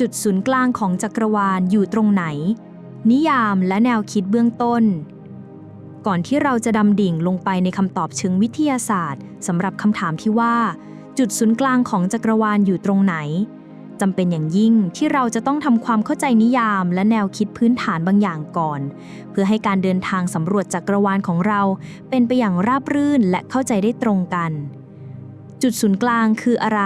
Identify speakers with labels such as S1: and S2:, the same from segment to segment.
S1: จุดศูนย์กลางของจักรวาลอยู่ตรงไหน นิยามและแนวคิดเบื้องต้น ก่อนที่เราจะดำดิ่งลงไปในคำตอบเชิงวิทยาศาสตร์สำหรับคำถามที่ว่า จุดศูนย์กลางของจักรวาลอยู่ตรงไหนจำเป็นอย่างยิ่งที่เราจะต้องทำความเข้าใจนิยามและแนวคิดพื้นฐานบางอย่างก่อน เพื่อให้การเดินทางสำรวจจักรวาลของเราเป็นไปอย่างราบรื่นและเข้าใจได้ตรงกัน จุดศูนย์กลางคืออะไร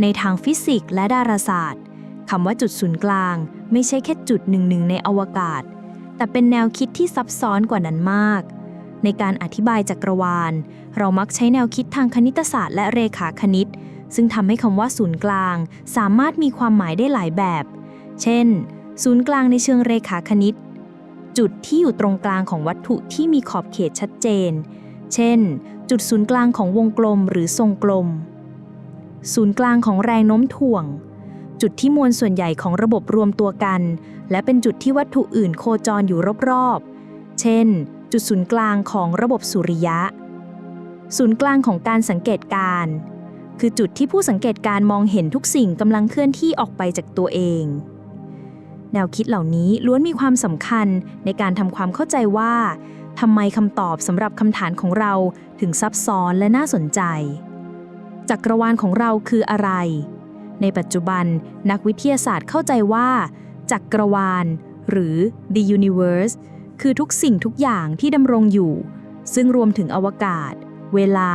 S1: ในทางฟิสิกส์และดาราศาสตร์ คำว่าจุดศูนย์กลาง ไม่ใช่แค่จุดหนึ่งหนึ่งในอวกาศ แต่เป็นแนวคิดที่ซับซ้อนกว่านั้นมาก ในการอธิบายจักรวาล เรามักใช้แนวคิดทางคณิตศาสตร์และเรขาคณิต ซึ่งทำให้คำว่าศูนย์กลาง สามารถมีความหมายได้หลายแบบ เช่น ศูนย์กลางในเชิงเรขาคณิต จุดที่อยู่ตรงกลางของวัตถุที่มีขอบเขตชัดเจน เช่น จุดศูนย์กลางของวงกลมหรือทรงกลม ศูนย์กลางของแรงโน้มถ่วง จุดที่มวลส่วนใหญ่ของระบบรวมตัวกัน และเป็นจุดที่วัตถุอื่นโคจรอยู่รอบๆ เช่น จุดศูนย์กลางของระบบสุริยะ ศูนย์กลางของการสังเกตการ คือจุดที่ผู้สังเกตการมองเห็นทุกสิ่งกำลังเคลื่อนที่ออกไปจากตัวเอง แนวคิดเหล่านี้ล้วนมีความสำคัญในการทำความเข้าใจว่าทำไมคำตอบสำหรับคำถามของเราถึงซับซ้อนและน่าสนใจ จักรวาลของเราคืออะไร ในปัจจุบันนักวิทยาศาสตร์เข้าใจว่าจักรวาล หรือ the universe คือทุกสิ่งทุกอย่างที่ดำรงอยู่ ซึ่งรวมถึงอวกาศ เวลา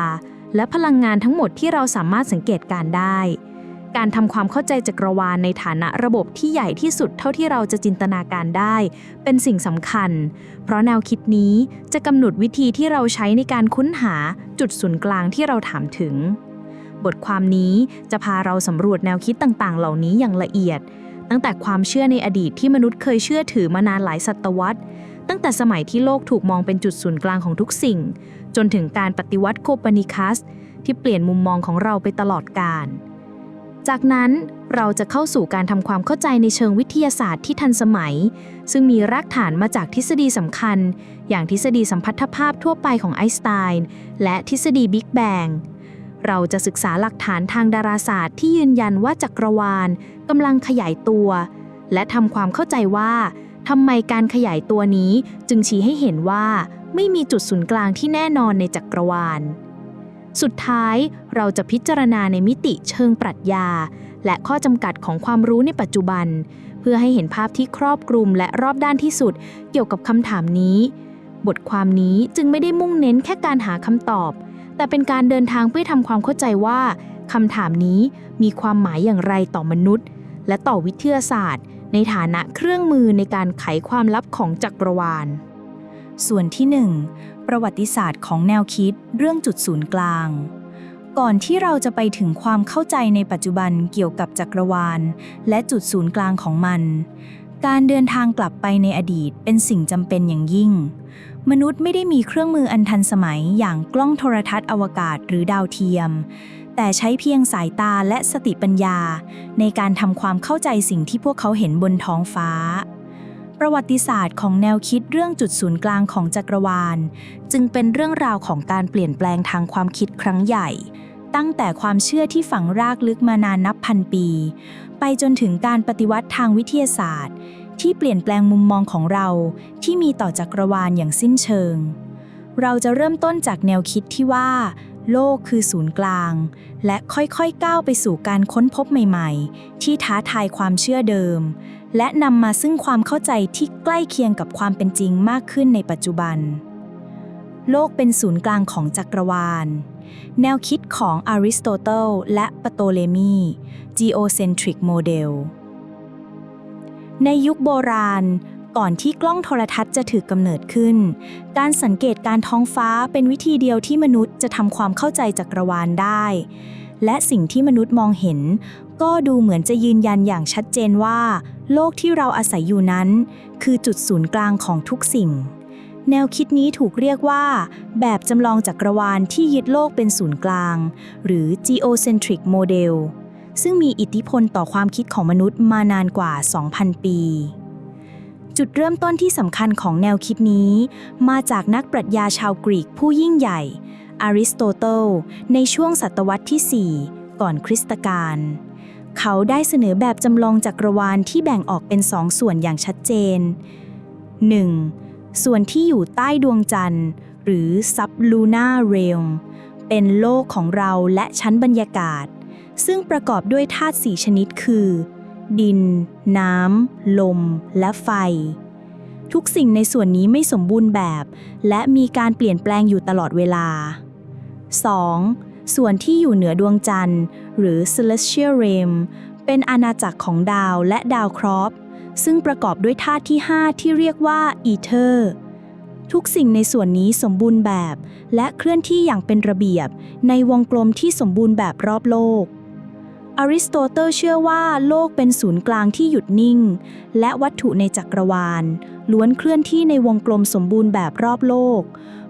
S1: และพลังงานทั้งหมดที่เราสามารถสังเกตการได้ การทำความเข้าใจจักรวาลในฐานะระบบที่ใหญ่ที่สุดเท่าที่เราจะจินตนาการได้ เป็นสิ่งสำคัญ เพราะแนวคิดนี้จะกำหนดวิธีที่เราใช้ในการค้นหาจุดศูนย์กลางที่เราถามถึง บทความนี้จะพาเราสำรวจแนวคิดต่างๆ เหล่านี้อย่างละเอียด ตั้งแต่ความเชื่อในอดีตที่มนุษย์เคยเชื่อถือมานานหลายศตวรรษ ตั้งแต่สมัยที่โลกถูกมองเป็นจุดศูนย์กลางของทุกสิ่ง จนถึงการปฏิวัติโคเปนิคัส ที่เปลี่ยนมุมมองของเราไปตลอดกาลจากนั้นเราจะเข้าสู่การทำความเข้าใจในเชิงวิทยาศาสตร์ที่ทันสมัย ซึ่งมีรากฐานมาจากทฤษฎีสำคัญ อย่างทฤษฎีสัมพัทธภาพทั่วไปของไอน์สไตน์และทฤษฎีบิ๊กแบง เราจะศึกษาหลักฐานทางดาราศาสตร์ที่ยืนยันว่าจักรวาลกำลังขยายตัว และทำความเข้าใจว่าทำไมการขยายตัวนี้จึงชี้ให้เห็นว่าไม่มีจุดศูนย์กลางที่แน่นอนในจักรวาล สุดท้ายเราจะพิจารณาในมิติเชิงปรัชญา และข้อจำกัดของความรู้ในปัจจุบัน เพื่อให้เห็นภาพที่ครอบคลุมและรอบด้านที่สุดเกี่ยวกับคำถามนี้ บทความนี้จึงไม่ได้มุ่งเน้นแค่การหาคำตอบ แต่เป็นการเดินทางเพื่อทำความเข้าใจว่าคำถามนี้มีความหมายอย่างไรต่อมนุษย์ และต่อวิทยาศาสตร์ ในฐานะเครื่องมือในการไขความลับของจักรวาล ส่วนที่ 1 ประวัติศาสตร์ของแนวคิดเรื่องจุดศูนย์กลาง ก่อนที่เราจะไปถึงความเข้าใจในปัจจุบันเกี่ยวกับจักรวาล และจุดศูนย์กลางของมัน การเดินทางกลับไปในอดีตเป็นสิ่งจำเป็นอย่างยิ่ง มนุษย์ไม่ได้มีเครื่องมืออันทันสมัยอย่างกล้องโทรทัศน์อวกาศหรือดาวเทียม แต่ใช้เพียงสายตาและสติปัญญา ในการทำความเข้าใจสิ่งที่พวกเขาเห็นบนท้องฟ้า ประวัติศาสตร์ของแนวคิดเรื่องจุดศูนย์กลางของจักรวาล จึงเป็นเรื่องราวของการเปลี่ยนแปลงทางความคิดครั้งใหญ่ ตั้งแต่ความเชื่อที่ฝังรากลึกมานานนับพันปี ไปจนถึงการปฏิวัติทางวิทยาศาสตร์ ที่เปลี่ยนแปลงมุมมองของเราที่มีต่อจักรวาลอย่างสิ้นเชิง เราจะเริ่มต้นจากแนวคิดที่ว่า โลกคือศูนย์กลาง และค่อยๆก้าวไปสู่การค้นพบใหม่ๆ ที่ท้าทายความเชื่อเดิม และนำมาซึ่งความเข้าใจที่ใกล้เคียงกับความเป็นจริงมากขึ้นในปัจจุบัน โลกเป็นศูนย์กลางของจักรวาลแนวคิดของอริสโตเติลและปโตเลมี geocentric model ในยุคโบราณ ก่อนที่กล้องโทรทัศน์จะถือกำเนิดขึ้น การสังเกตการท้องฟ้าเป็นวิธีเดียวที่มนุษย์จะทำความเข้าใจจักรวาลได้ และสิ่งที่มนุษย์มองเห็น ก็ดูเหมือนจะยืนยันอย่างชัดเจนว่า โลกที่เราอาศัยอยู่นั้น คือจุดศูนย์กลางของทุกสิ่งแนวคิดนี้ถูกเรียกว่า แบบจำลองจักรวาลที่ยึดโลกเป็นศูนย์กลาง หรือ geocentric model ซึ่งมีอิทธิพลต่อความคิดของมนุษย์มานานกว่า 2,000 ปี จุดเริ่มต้นที่สำคัญของแนวคิดนี้ มาจากนักปรัชญาชาวกรีกผู้ยิ่งใหญ่ อริสโตเติลในช่วงศตวรรษที่ 4 ก่อนคริสตกาล
S2: เขาได้เสนอแบบจำลองจักรวาลที่แบ่งออกเป็นสองส่วนอย่างชัดเจน 1. ส่วนที่อยู่ใต้ดวงจันทร์ หรือ sublunar realm เป็นโลกของเราและชั้นบรรยากาศ ซึ่งประกอบด้วยธาตุสี่ชนิดคือ ดิน น้ำ ลม และไฟ ทุกสิ่งในส่วนนี้ไม่สมบูรณ์แบบ และมีการเปลี่ยนแปลงอยู่ตลอดเวลา 2. ส่วนที่อยู่เหนือดวงจันทร์ หรือ celestial realm เป็นอาณาจักรของดาวและดาวคราะห์ซึ่งประกอบด้วยธาตุที่ 5 ที่เรียกว่าอีเทอร์ทุกสิ่งในส่วนนี้สมบูรณ์แบบ และเคลื่อนที่อย่างเป็นระเบียบ ในวงกลมที่สมบูรณ์แบบรอบโลก อริสโตเติลเชื่อว่าโลกเป็นศูนย์กลางที่หยุดนิ่ง และวัตถุในจักรวาล ล้วนเคลื่อนที่ในวงกลมสมบูรณ์แบบรอบโลก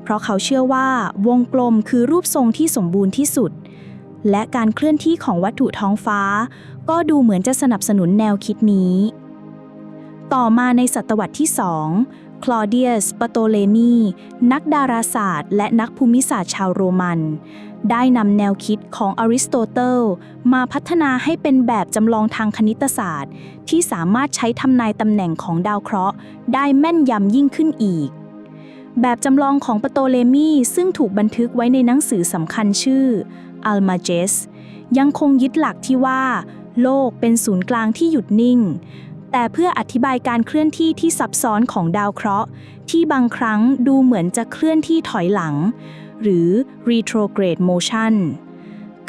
S2: เพราะเขาเชื่อว่าวงกลมคือรูปทรงที่สมบูรณ์ที่สุด และการเคลื่อนที่ของวัตถุท้องฟ้า ก็ดูเหมือนจะสนับสนุนแนวคิดนี้ ต่อมาในศตวรรษที่2คลอเดียส ปโตเลมี นักดาราศาสตร์ และนักภูมิศาสตร์ชาวโรมัน ได้นำแนวคิดของอริสโตเติลมาพัฒนาให้เป็นแบบจำลองทางคณิตศาสตร์ ที่สามารถใช้ทำนายตำแหน่งของดาวเคราะห์ ได้แม่นยำยิ่งขึ้นอีก แบบจำลองของปโตเลมีซึ่งถูกบันทึกไว้ในหนังสือสำคัญชื่ออัลมาเจสยังคงยึดหลักที่ว่า โลกเป็นศูนย์กลางที่หยุดนิ่ง แต่เพื่ออธิบายการเคลื่อนที่ที่ซับซ้อนของดาวเคราะห์ ที่บางครั้งดูเหมือนจะเคลื่อนที่ถอยหลัง หรือ retrograde motion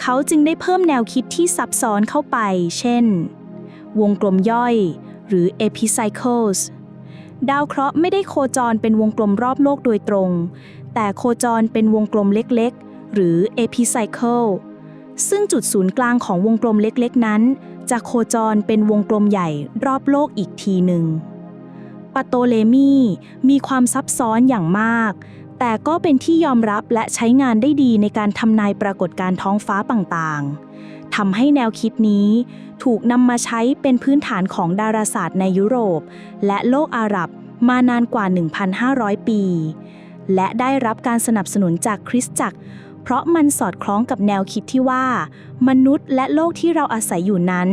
S2: เขาจึงได้เพิ่มแนวคิดที่ซับซ้อนเข้าไป เช่น วงกลมย่อยหรือ epicycles ดาวเคราะห์ไม่ได้โคจรเป็นวงกลมรอบโลกโดยตรง แต่โคจรเป็นวงกลมเล็กๆ หรือ epicycle ซึ่งจุดศูนย์กลางของวงกลมเล็กๆ นั้น จะโคจรเป็นวงกลมใหญ่รอบโลกอีกทีหนึ่งปาโตเลมีมีความซับซ้อนอย่างมาก แต่ก็เป็นที่ยอมรับและใช้งานได้ดีในการทำนายปรากฏการณ์ท้องฟ้าต่างๆทำให้แนวคิดนี้ถูกนำมาใช้เป็นพื้นฐานของดาราศาสตร์ในยุโรป และโลกอาหรับมานานกว่า 1,500 ปี และได้รับการสนับสนุนจากคริสตจักร เพราะมันสอดคล้องกับแนวคิดที่ว่า มนุษย์และโลกที่เราอาศัยอยู่นั้น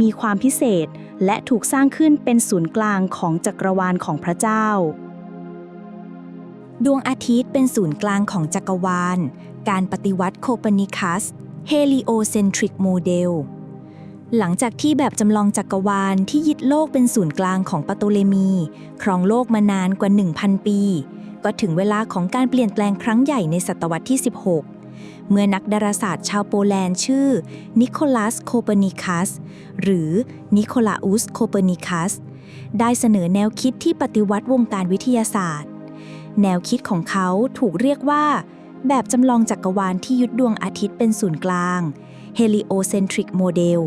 S2: มีความพิเศษและถูกสร้างขึ้นเป็นศูนย์กลางของจักรวาลของพระเจ้า
S3: ดวงอาทิตย์เป็นศูนย์กลางของจักรวาล การปฏิวัติโคเปนิคัส heliocentric model หลังจากที่แบบจำลองจักรวาลที่ยึดโลกเป็นศูนย์กลางของปาโตเลมี ครองโลกมานานกว่า 1,000 ปี ก็ถึงเวลาของการเปลี่ยนแปลงครั้งใหญ่ในศตวรรษที่ 16 เมื่อนักดาราศาสตร์ชาวโปแลนด์ชื่อ นิโคลัสโคเปนิคัส หรือนิโคลาอุสโคเปนิคัส ได้เสนอแนวคิดที่ปฏิวัติวงการวิทยาศาสตร์ แนวคิดของเขาถูกเรียกว่า แบบจำลองจักรวาลที่ยึดดวงอาทิตย์เป็นศูนย์กลาง heliocentric model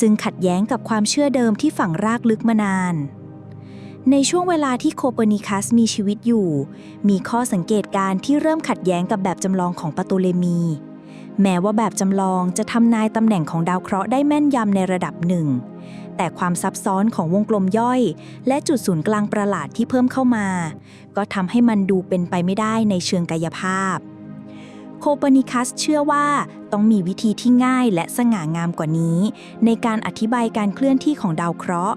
S3: ซึ่งขัดแย้งกับความเชื่อเดิมที่ฝังรากลึกมานาน ในช่วงเวลาที่โคเปอร์นิคัสมีชีวิตอยู่ มีข้อสังเกตการณ์ที่เริ่มขัดแย้งกับแบบจำลองของปาโตเลมี แม้ว่าแบบจำลองจะทำนายตำแหน่งของดาวเคราะห์ได้แม่นยำในระดับหนึ่ง แต่ความซับซ้อนของวงกลมย่อย และจุดศูนย์กลางประหลาดที่เพิ่มเข้ามา ก็ทำให้มันดูเป็นไปไม่ได้ในเชิงกายภาพ โคเปนิคัสเชื่อว่าต้องมีวิธีที่ง่ายและสง่างามกว่านี้ ในการอธิบายการเคลื่อนที่ของดาวเคราะห์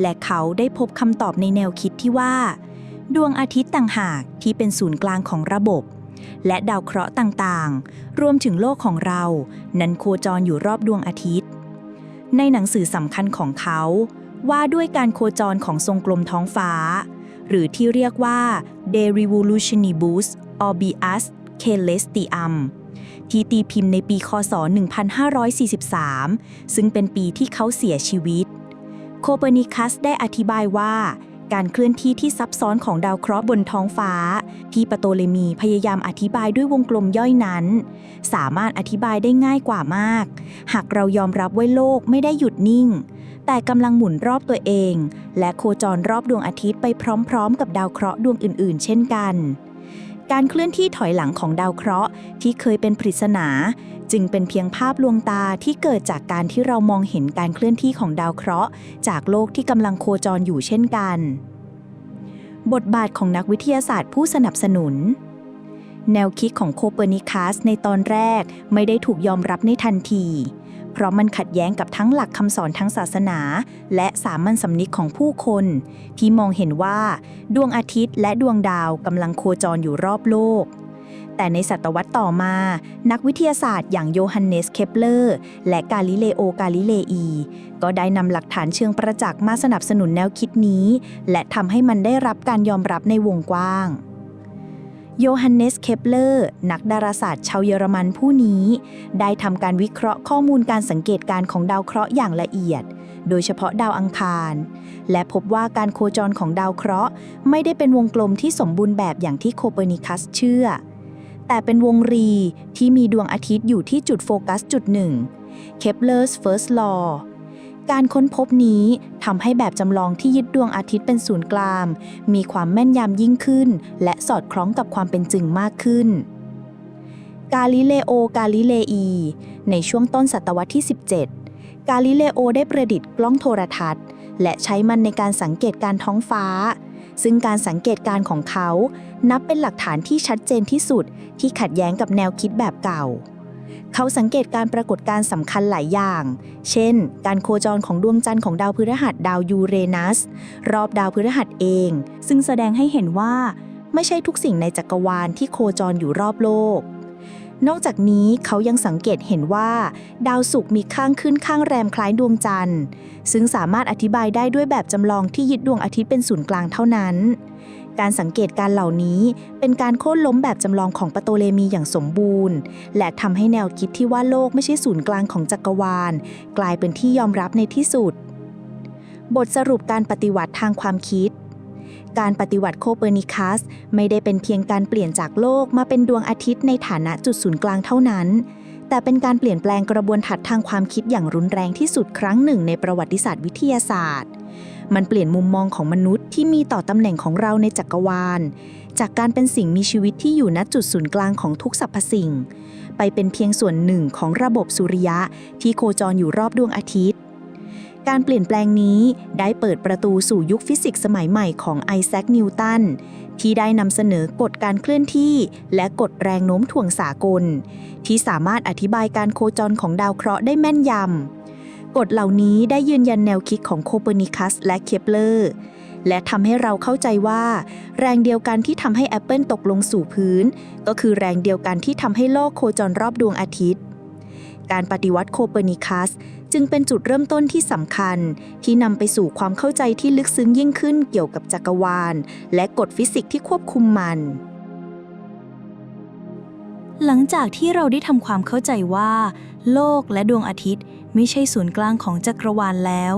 S3: และเขาได้พบคำตอบในแนวคิดที่ว่า ดวงอาทิตย์ต่างหากที่เป็นศูนย์กลางของระบบ และดาวเคราะห์ต่างๆ รวมถึงโลกของเรา นั้นโคจรอยู่รอบดวงอาทิตย์ ในหนังสือสำคัญของเขา ว่าด้วยการโคจรของทรงกลมท้องฟ้า หรือที่เรียกว่า De Revolutionibus Orbius Celestium ที่ตีพิมพ์ในปีคศ 1543 ซึ่งเป็นปีที่เขาเสียชีวิต โคเปอร์นิคัสได้อธิบายว่า การเคลื่อนที่ที่ซับซ้อนของดาวเคราะห์บนท้องฟ้า ที่ปโตเลมีพยายามอธิบายด้วยวงกลมย่อยนั้น สามารถอธิบายได้ง่ายกว่ามาก หากเรายอมรับว่าโลกไม่ได้หยุดนิ่ง แต่กำลังหมุนรอบตัวเอง และโคจรรอบดวงอาทิตย์ไปพร้อมๆ กับดาวเคราะห์ดวงอื่นๆ เช่นกันการเคลื่อนที่ถอยหลังของดาวเคราะห์ที่เคยเป็นปริศนา จึงเป็นเพียงภาพลวงตาที่เกิดจากการที่เรามองเห็นการเคลื่อนที่ของดาวเคราะห์ จากโลกที่กำลังโคจรอยู่เช่นกัน บทบาทของนักวิทยาศาสตร์ผู้สนับสนุน แนวคิดของโคเปอร์นิคัสในตอนแรกไม่ได้ถูกยอมรับในทันที
S2: เพราะมันขัดแย้งกับทั้งหลักคำสอนทางศาสนา และสามัญสำนึกของผู้คน ที่มองเห็นว่า ดวงอาทิตย์และดวงดาวกำลังโคจรอยู่รอบโลก แต่ในศตวรรษต่อมา นักวิทยาศาสตร์อย่างโยฮันเนสเคปเลอร์ และกาลิเลโอกาลิเลอี ก็ได้นำหลักฐานเชิงประจักษ์มาสนับสนุนแนวคิดนี้ และทำให้มันได้รับการยอมรับในวงกว้างโยฮันเนส เคปเลอร์ นักดาราศาสตร์ชาวเยอรมันผู้นี้ ได้ทำการวิเคราะห์ข้อมูลการสังเกตการณ์ของดาวเคราะห์อย่างละเอียด โดยเฉพาะดาวอังคาร และพบว่าการโคจรของดาวเคราะห์ ไม่ได้เป็นวงกลมที่สมบูรณ์แบบอย่างที่โคเปอร์นิคัสเชื่อ แต่เป็นวงรีที่มีดวงอาทิตย์อยู่ที่จุดโฟกัสจุดหนึ่ง Kepler's first law การค้นพบนี้ทำให้แบบจำลองที่ยึดดวงอาทิตย์เป็นศูนย์กลาง มีความแม่นยำยิ่งขึ้น และสอดคล้องกับความเป็นจริงมากขึ้น กาลิเลโอกาลิเลอี ในช่วงต้นศตวรรษที่ 17 กาลิเลโอได้ประดิษฐ์กล้องโทรทัศน์ และใช้มันในการสังเกตการท้องฟ้า ซึ่งการสังเกตการของเขา นับเป็นหลักฐานที่ชัดเจนที่สุดที่ขัดแย้งกับแนวคิดแบบเก่า เขาสังเกตการปรากฏการสำคัญหลายอย่าง เช่น การโคจรของดวงจันทร์ของดาวพฤหัสดาวยูเรนัส รอบดาวพฤหัสเอง ซึ่งแสดงให้เห็นว่า ไม่ใช่ทุกสิ่งในจักรวาลที่โคจรอยู่รอบโลก นอกจากนี้เขายังสังเกตเห็นว่า ดาวศุกร์มีข้างขึ้นข้างแรมคล้ายดวงจันทร์ ซึ่งสามารถอธิบายได้ด้วยแบบจำลองที่ยึดดวงอาทิตย์เป็นศูนย์กลางเท่านั้น การสังเกตการเหล่านี้เป็นการโค่นล้มแบบจำลองของปโตเลมีอย่างสมบูรณ์ และทำให้แนวคิดที่ว่าโลกไม่ใช่ศูนย์กลางของจักรวาล กลายเป็นที่ยอมรับในที่สุด บทสรุปการปฏิวัติทางความคิด การปฏิวัติโคเปอร์นิคัส ไม่ได้เป็นเพียงการเปลี่ยนจากโลกมาเป็นดวงอาทิตย์ในฐานะจุดศูนย์กลางเท่านั้น แต่เป็นการเปลี่ยนแปลงกระบวนทัศน์ทางความคิดอย่างรุนแรงที่สุดครั้งหนึ่งในประวัติศาสตร์วิทยาศาสตร์ มันเปลี่ยนมุมมองของมนุษย์ที่มีต่อตำแหน่งของเราในจักรวาล จากการเป็นสิ่งมีชีวิตที่อยู่ณจุดศูนย์กลางของทุกสรรพสิ่ง ไปเป็นเพียงส่วนหนึ่งของระบบสุริยะที่โคจรอยู่รอบดวงอาทิตย์ การเปลี่ยนแปลงนี้ได้เปิดประตูสู่ยุคฟิสิกส์สมัยใหม่ของไอแซค นิวตัน ที่ได้นำเสนอกฎการเคลื่อนที่ และกฎแรงโน้มถ่วงสากล ที่สามารถอธิบายการโคจรของดาวเคราะห์ได้แม่นยำ กฎเหล่านี้ได้ยืนยันแนวคิดของโคเปอร์นิคัสและเคปเลอร์ และทำให้เราเข้าใจว่า แรงเดียวกันที่ทำให้แอปเปิลตกลงสู่พื้น ก็คือแรงเดียวกันที่ทำให้โลกโคจรรอบดวงอาทิตย์การปฏิวัติโคเปอร์นิคัส จึงเป็นจุดเริ่มต้นที่สำคัญ ที่นำไปสู่ความเข้าใจที่ลึกซึ้งยิ่งขึ้นเกี่ยวกับจักรวาล และกฎฟิสิกส์ที่ควบคุมมัน
S1: หลังจากที่เราได้ทำความเข้าใจว่า โลกและดวงอาทิตย์ ไม่ใช่ศูนย์กลางของจักรวาลแล้ว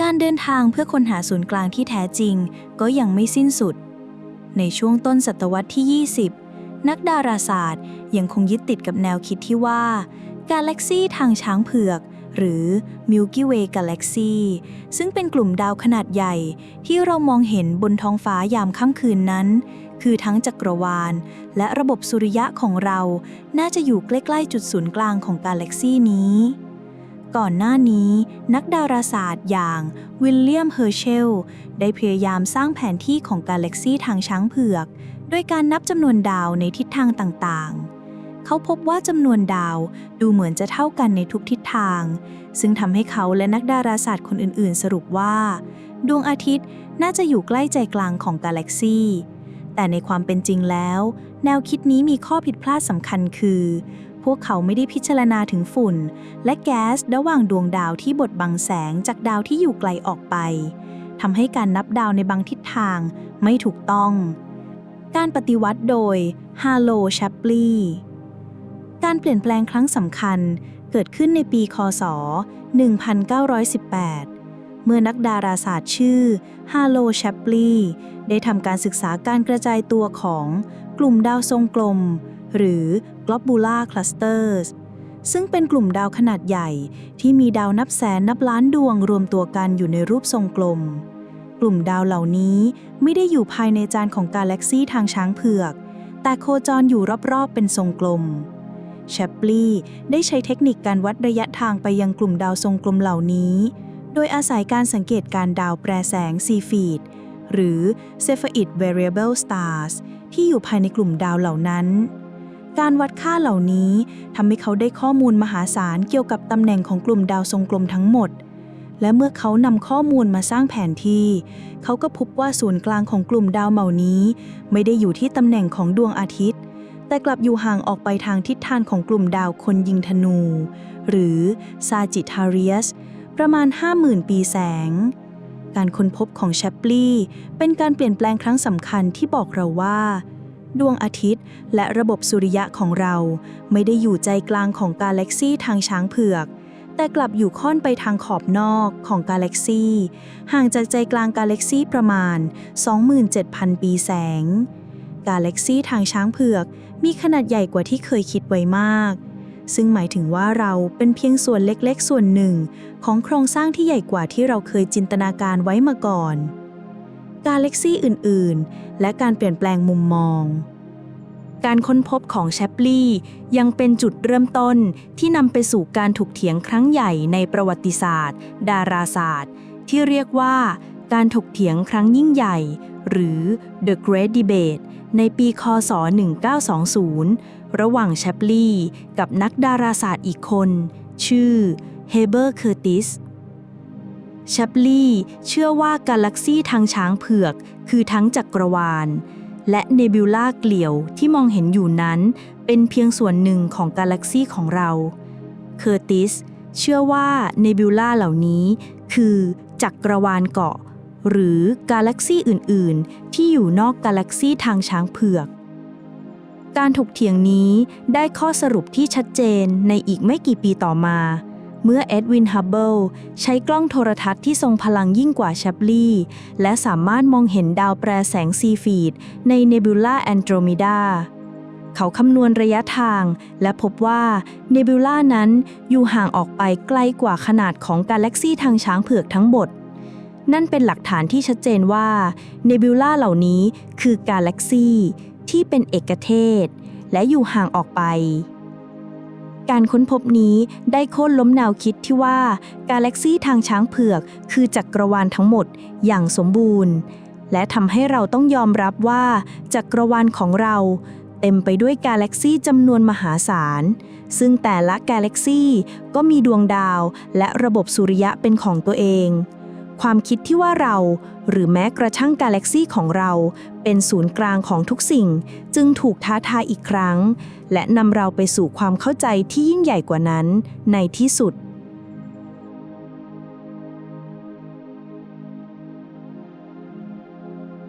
S1: การเดินทางเพื่อค้นหาศูนย์กลางที่แท้จริง ก็ยังไม่สิ้นสุด ในช่วงต้นศตวรรษที่ 20 นักดาราศาสตร์ยังคงยึดติดกับแนวคิดที่ว่ากาแล็กซีทางช้างเผือก หรือ Milky Way Galaxy ซึ่งเป็นกลุ่มดาวขนาดใหญ่ที่เรามองเห็นบนท้องฟ้ายามค่ำคืนนั้น คือทั้งจักรวาล และระบบสุริยะของเราน่าจะอยู่ใกล้ ๆ จุดศูนย์กลางของกาแล็กซีนี้ ก่อนหน้านี้นักดาราศาสตร์อย่างวิลเลียมเฮอร์เชลได้พยายามสร้างแผนที่ของกาแล็กซีทางช้างเผือกโดยการนับจำนวนดาวในทิศทางต่างๆ เขาพบว่าจำนวนดาวดูเหมือนจะเท่ากันในทุกทิศทาง ซึ่งทำให้เขาและนักดาราศาสตร์คนอื่นๆ สรุปว่า ดวงอาทิตย์น่าจะอยู่ใกล้ใจกลางของกาแล็กซีแต่ในความเป็นจริงแล้ว แนวคิดนี้มีข้อผิดพลาดสำคัญคือ พวกเขาไม่ได้พิจารณาถึงฝุ่น และแก๊สระหว่างดวงดาวที่บดบังแสงจากดาวที่อยู่ไกลออกไปทำให้การนับดาวในบางทิศทางไม่ถูกต้อง การปฏิวัติโดยฮาโลแชปลี การเปลี่ยนแปลงครั้งสำคัญเกิดขึ้นในปีคศ 1918 เมื่อนักดาราศาสตร์ชื่อฮาโลแชปลีได้ทำการศึกษาการกระจายตัวของกลุ่มดาวทรงกลม หรือ globular clusters ซึ่งเป็นกลุ่มดาวขนาดใหญ่ที่มีดาวนับแสนนับล้านดวงรวมตัวกันอยู่ในรูปทรงกลม กลุ่มดาวเหล่านี้ไม่ได้อยู่ภายในจานของกาแล็กซีทางช้างเผือก แต่โคจรอยู่รอบๆเป็นทรงกลม แชปลีได้ใช้เทคนิคการวัดระยะทางไปยังกลุ่มดาวทรงกลมเหล่านี้ โดยอาศัยการสังเกตการดาวแปรแสงซีฟีดหรือ Cepheid Variable Stars ที่อยู่ภายในกลุ่มดาวเหล่านั้น
S2: การวัดค่าเหล่านี้ทำให้เขาได้ข้อมูลมหาศาลเกี่ยวกับตำแหน่งของกลุ่มดาวทรงกลมทั้งหมด และเมื่อเขานำข้อมูลมาสร้างแผนที่ เขาก็พบว่าศูนย์กลางของกลุ่มดาวเหล่านี้ ไม่ได้อยู่ที่ตำแหน่งของดวงอาทิตย์ แต่กลับอยู่ห่างออกไปทางทิศทางของกลุ่มดาวคนยิงธนู หรือซาจิทาเรียสประมาณ 50,000 ปีแสง การค้นพบของแชปลีย์เป็นการเปลี่ยนแปลงครั้งสำคัญที่บอกเราว่า ดวงอาทิตย์และระบบสุริยะของเราไม่ได้อยู่ใจกลางของกาแล็กซีทางช้างเผือกแต่กลับอยู่ค่อนไปทางขอบนอกของกาแล็กซีห่างจากใจกลางกาแล็กซีประมาณ 27,000 ปีแสง กาแล็กซีทางช้างเผือก มีขนาดใหญ่กว่าที่เคยคิดไว้มาก ซึ่งหมายถึงว่าเราเป็นเพียงส่วนเล็กๆ ส่วนหนึ่ง ของโครงสร้างที่ใหญ่กว่าที่เราเคยจินตนาการไว้มาก่อน กาแล็กซีอื่นๆ และการเปลี่ยนแปลงมุมมอง
S1: การค้นพบของแชปลีย์ยังเป็นจุดเริ่มต้นที่นำไปสู่การถกเถียงครั้งใหญ่ในประวัติศาสตร์ ดาราศาสตร์ ที่เรียกว่าการถกเถียงครั้งยิ่งใหญ่ หรือ The Great Debate ในปีคศ 1920 ระหว่างแชปลีย์กับนักดาราศาสตร์อีกคน ชื่อเฮเบอร์เคอร์ติสแชปลีย์เชื่อว่ากาแล็กซีทางช้างเผือกคือทั้งจักรวาล และเนบิวลาเกลียวที่มองเห็นอยู่นั้นเป็นเพียงส่วนหนึ่งของกาแล็กซีของเราเคอร์ติสเชื่อว่าเนบิวลาเหล่านี้คือจักรวาลเกาะ หรือกาแล็กซีอื่น ๆ ที่อยู่นอกกาแล็กซีทางช้างเผือก การถกเถียงนี้ได้ข้อสรุปที่ชัดเจนในอีกไม่กี่ปีต่อมา เมื่อเอ็ดวิน ฮับเบิลใช้กล้องโทรทัศน์ที่ทรงพลังยิ่งกว่าแชปลีย์และสามารถมองเห็นดาวแปรแสงซีฟีดในเนบิวลาแอนโดรมิดาเขาคำนวณระยะทาง และพบว่าเนบิวลานั้นอยู่ห่างออกไปไกลกว่าขนาดของกาแล็กซีทางช้างเผือกทั้งหมด นั่นเป็นหลักฐานที่ชัดเจนว่าเนบิวลาเหล่านี้คือกาแล็กซีที่เป็นเอกเทศ และอยู่ห่างออกไป การค้นพบนี้ได้โค่นล้มแนวคิดที่ว่ากาแล็กซีทางช้างเผือกคือจักรวาลทั้งหมดอย่างสมบูรณ์ และทำให้เราต้องยอมรับว่าจักรวาลของเราเต็มไปด้วยกาแล็กซีจำนวนมหาศาล ซึ่งแต่ละกาแล็กซีก็มีดวงดาวและระบบสุริยะเป็นของตัวเอง ความคิดที่ว่าเรา หรือแม้กระทั่งกาแล็กซีของเรา เป็นศูนย์กลางของทุกสิ่ง จึงถูกท้าทายอีกครั้ง และนำเราไปสู่ความเข้าใจที่ยิ่งใหญ่กว่านั้น ในที่สุด